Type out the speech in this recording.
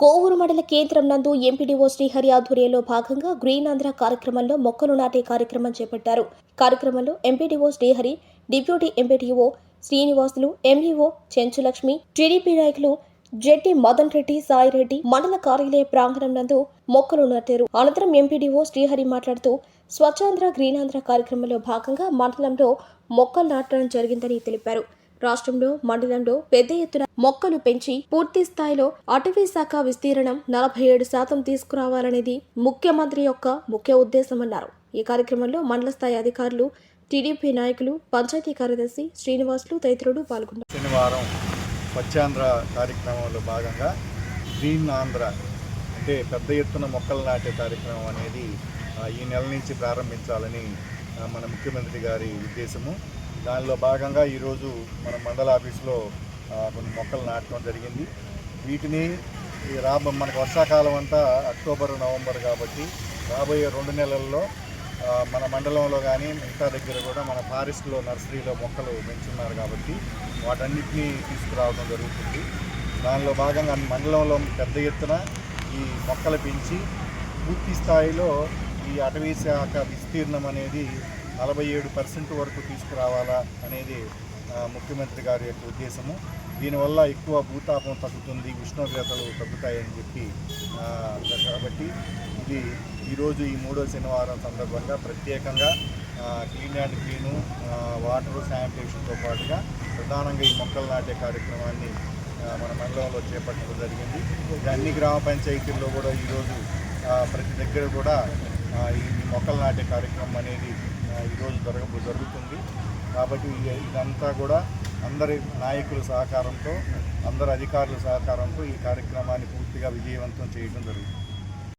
కోవూరు మండల కేంద్రం నందు ఎంపీడీఓ శ్రీహరి ఆధ్వర్యంలో భాగంగా గ్రీన్ ఆంధ్ర కార్యక్రమంలో మొక్కలు నాటే కార్యక్రమం చేపట్టారు. కార్యక్రమంలో MPDO Srihari deputy MPDO Srinivasulu MEO Chenchulakshmi TDP నాయకులు జెట్టి మదన్ రెడ్డి సాయి రెడ్డి మండల కార్యాలయ ప్రాంగణం నందు మొక్కలు నాటారు. అనంతరం ఎంపీడీఓ శ్రీహరి మాట్లాడుతూ స్వచ్ఛాంధ్ర గ్రీనాంధ్ర కార్యక్రమంలో భాగంగా మండలంలో మొక్కలు నాటడం జరిగిందని తెలిపారు. రాష్ట్రంలో మండలంలో పెద్ద ఎత్తున మొక్కలు పెంచి పూర్తి స్థాయిలో అటవీ శాఖ విస్తీర్ణం నలభై ఏడు శాతం తీసుకురావాలనేది ముఖ్యమంత్రి యొక్క ముఖ్య ఉద్దేశమన్నారు. ఈ కార్యక్రమంలో మండల స్థాయి అధికారులు టీడీపీ నాయకులు పంచాయతీ కార్యదర్శి శ్రీనివాసులు తదితరులు పాల్గొన్నారు. శనివారం స్వచ్ఛాంధ్ర కార్యక్రమంలో భాగంగా గ్రీన్ ఆంధ్ర అంటే పెద్ద ఎత్తున మొక్కలు నాటే కార్యక్రమం అనేది ఈ నెల నుంచి ప్రారంభించాలని మన ముఖ్యమంత్రి గారి ఉద్దేశము. దానిలో భాగంగా ఈరోజు మన మండల ఆఫీసులో కొన్ని మొక్కలు నాటడం జరిగింది. వీటిని ఈ మనకు వర్షాకాలం అంతా అక్టోబర్ నవంబర్ కాబట్టి రాబోయే రెండు నెలల్లో మన మండలంలో కానీ మిగతా దగ్గర కూడా మన ఫారెస్ట్లో నర్సరీలో మొక్కలు పెంచున్నారు కాబట్టి వాటన్నిటినీ తీసుకురావడం జరుగుతుంది. దానిలో భాగంగా మండలంలో పెద్ద ఎత్తున ఈ మొక్కలు పెంచి పూర్తి స్థాయిలో ఈ అటవీ శాఖ విస్తీర్ణం అనేది నలభై ఏడు పర్సెంట్ వరకు తీసుకురావాలా అనేది ముఖ్యమంత్రి గారి యొక్క ఉద్దేశము. దీనివల్ల ఎక్కువ భూతాపం తగ్గుతుంది ఉష్ణోగ్రతలు తగ్గుతాయని చెప్పి కాబట్టి ఇది ఈరోజు ఈ మూడో శనివారం సందర్భంగా ప్రత్యేకంగా క్లీన్ అండ్ క్లీను వాటర్ శానిటేషన్తో పాటుగా ప్రధానంగా ఈ మొక్కలు నాటే కార్యక్రమాన్ని మన మండలంలో చేపట్టడం జరిగింది. ఇది అన్ని గ్రామ పంచాయతీల్లో కూడా ఈరోజు ప్రతి దగ్గర కూడా ఈ మొక్కలు నాటే కార్యక్రమం అనేది ఈరోజు జరగ జరుగుతుంది. కాబట్టి ఇది- ఇదంతా కూడా అందరి నాయకుల సహకారంతో అందరి అధికారుల సహకారంతో ఈ కార్యక్రమాన్ని పూర్తిగా విజయవంతం చేయడం జరుగుతుంది.